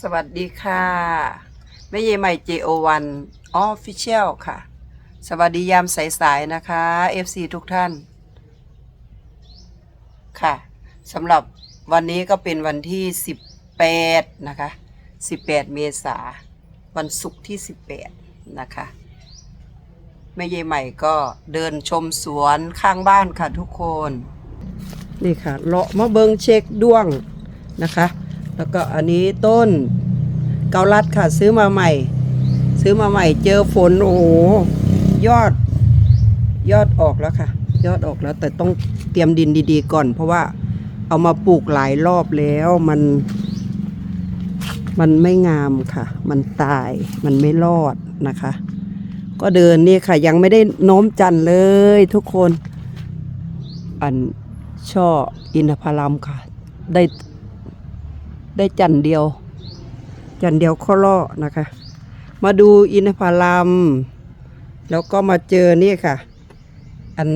สวัสดีค่ะแม่เยใหม่ JO1 Official ค่ะ สวัสดียามสายๆนะคะ FC ทุกท่าน ค่ะสำหรับวันนี้ก็เป็นวันที่ 18 นะคะ 18 เมษาวันศุกร์ที่ 18 นะคะแม่เยใหม่ก็เดินชมสวนข้างบ้านค่ะทุกคน นี่ค่ะเลาะมาเบิงเช็คด้วงนะคะ แล้วก็อันนี้ต้นเกาลัดค่ะ ซื้อมาใหม่ ซื้อมาใหม่เจอฝนโอ้โหยอด ยอดออกแล้วค่ะ ยอดออกแล้ว แต่ต้องเตรียมดินดี ๆ ก่อน เพราะว่าเอามาปลูกหลายรอบแล้วมัน มันไม่งามค่ะ มันตายมันไม่รอดนะคะ ก็เดินนี่ค่ะ ยังไม่ได้โน้มจันเลยทุกคน อันช่ออินทผลัมค่ะ ได้ ได้จันเดียว จันเดียวข้อล่อนะคะ มาดูอินทผลัมแล้วก็มาเจอนี่ค่ะ อัน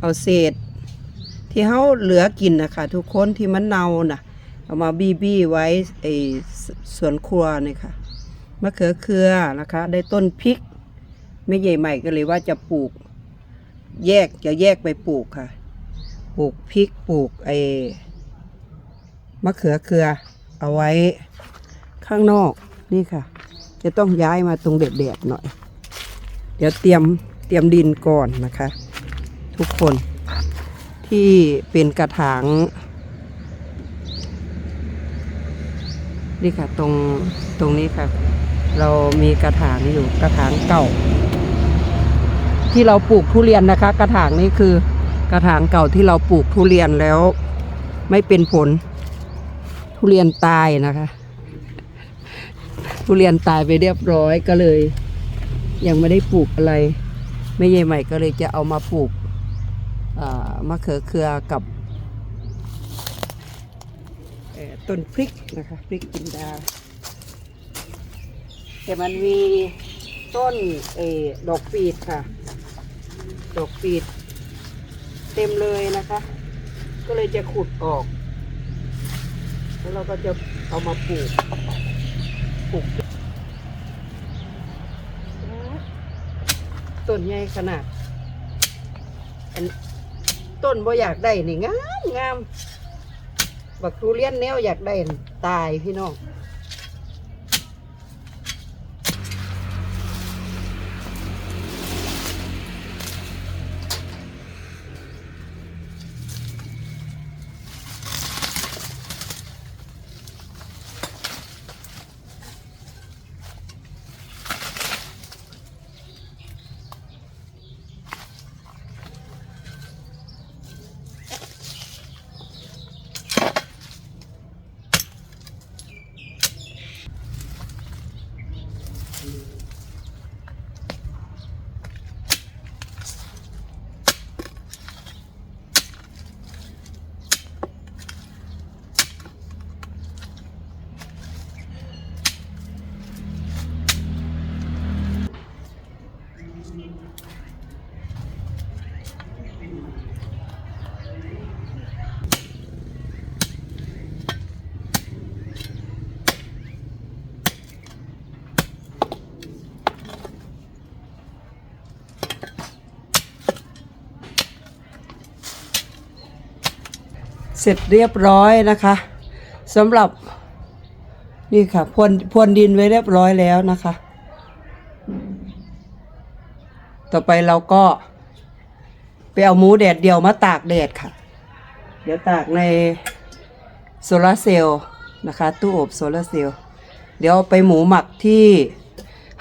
เอาเศษ ที่เขาเหลือกินนะคะทุกคนที่มันเน่าน่ะ เอามาบีบี้ไว้ไอสสวนครัวนี่ค่ะมะเขือเคือนะคะ ได้ต้นพริกไม่ใหญ่ใหม่ก็เลยว่าจะปลูก แยกจะแยกไปปลูกค่ะ ปลูกพริกปลูกไอ้ มะเขือเคือเอาไว้ข้างนอกนี่ค่ะ จะต้องย้ายมาตรงเด็ดๆหน่อย เดี๋ยวเตรียมเตรียมดินก่อนนะคะ ทุกคนที่เป็นกระถางนี่ค่ะตรงตรงนี้ค่ะ เรามีกระถางอยู่กระถางเก่า ที่เราปลูกทุเรียนนะคะ กระถางนี้คือกระถางเก่าที่เราปลูกทุเรียนแล้ว ไม่เป็นผล ทุเรียนตายนะคะ ทุเรียนตายไปเรียบร้อยก็เลย ยังไม่ได้ปลูกอะไรแม่ใหญ่ใหม่ก็เลยจะเอามาปลูกมะเขือเคือกับต้นพริกนะคะพริกจินดา แต่มันมีต้นเอดอกปีดค่ะ ดอกปีด เต็มเลยนะคะ ก็เลยจะขุดออก แล้วเราก็จะเอามาปลูกปลูกต้นใหญ่ขนาดอันต้นบ่อยากได้นี่งามงามบักทุเรียนแนวอยากได้นั่นตายพี่น้อง ร็จเรียบร้อยนะคะสำหรับนี่ค่ะพรวนพรวนดินไว้เรียบร้อยแล้วนะคะ ต่อไปเราก็ ไปเอาหมูแดดเดียวมาตากแดดค่ะ เดี๋ยวตากในโซลาร์เซลล์นะคะ ตู้อบโซลาร์เซลล์เดี๋ยวเอาไปหมูหมักที่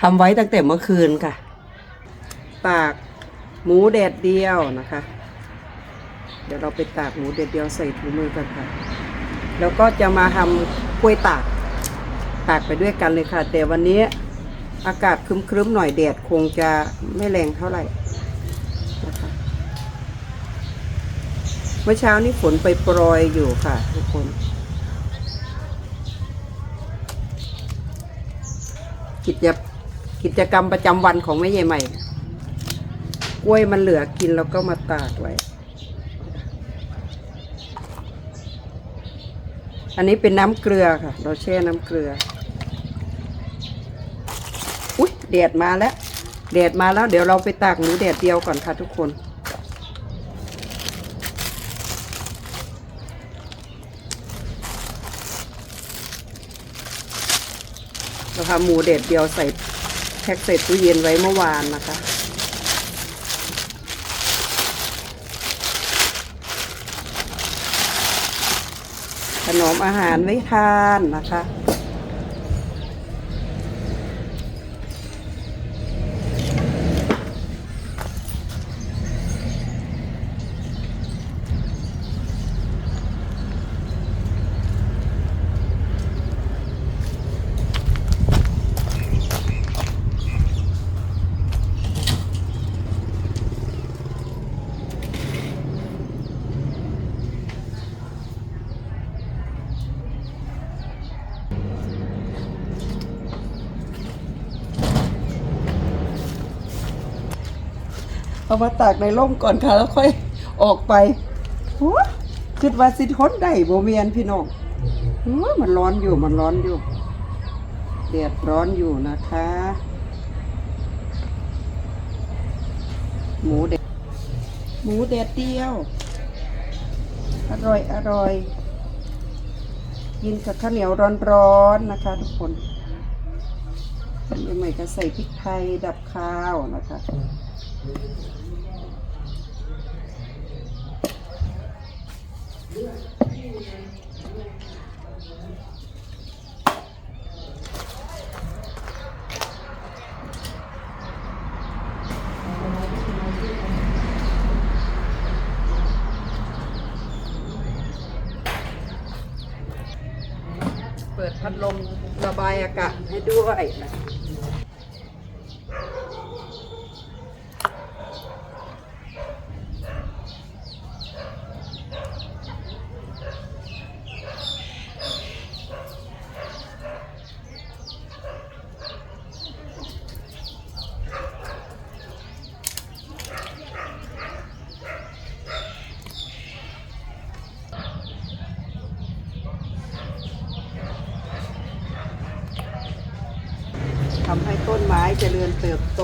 ทำไว้ตั้งแต่เมื่อคืนค่ะ ตากหมูแดดเดียวนะคะ เดี๋ยวเราไปตากหมูเด็ดเดียวใส่ถุงมือกันค่ะ แล้วก็จะมาทำกล้วยตาก ตากไปด้วยกันเลยค่ะ แต่วันนี้อากาศครึ้มๆหน่อยแดดคงจะไม่แรงเท่าไหร่นะคะเมื่อเช้านี้ฝนไปโปรยอยู่ค่ะทุกคนกิจกิจกรรมประจำวันของแม่ใหญ่ใหม่ กล้วยมันเหลือกินแล้วก็มาตากไว้ อันนี้เป็นน้ำเกลือค่ะ เราแช่น้ำเกลือ อุ้ยแดดมาแล้วแดดมาแล้วเดี๋ยวเราไปตากหมูแดดเดียวก่อนค่ะทุกคน เราทำหมูเด็ดเดียวใส่แพ็คใส่ตู้เย็นไว้เมื่อวานนะคะ ขนมอาหารไว้ทานนะคะ เอามาตากในร่มก่อนค่ะ แล้วค่อยออกไปหัวคิดว่าสิทนได้บ่เมียนพี่น้องหัวมันร้อนอยู่มันร้อนอยู่แดดร้อนอยู่นะคะ หมูเด็ดหมูเด็ดเดียว อร่อยอร่อยกินกับข้าวเหนียวร้อนๆนะคะ ทุกคนใหม่ๆก็ใส่พริกไทยดับข้าวนะคะ เปิดพัดลมระบายอากาศให้ด้วยนะ ไม้เจริญเติบโต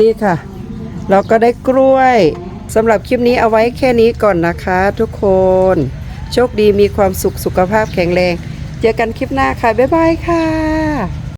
นี่ค่ะ เราก็ได้กล้วยสำหรับคลิปนี้เอาไว้แค่นี้ก่อนนะคะทุกคน โชคดีมีความสุขสุขภาพแข็งแรง เจอกันคลิปหน้าค่ะ บ๊ายบายค่ะ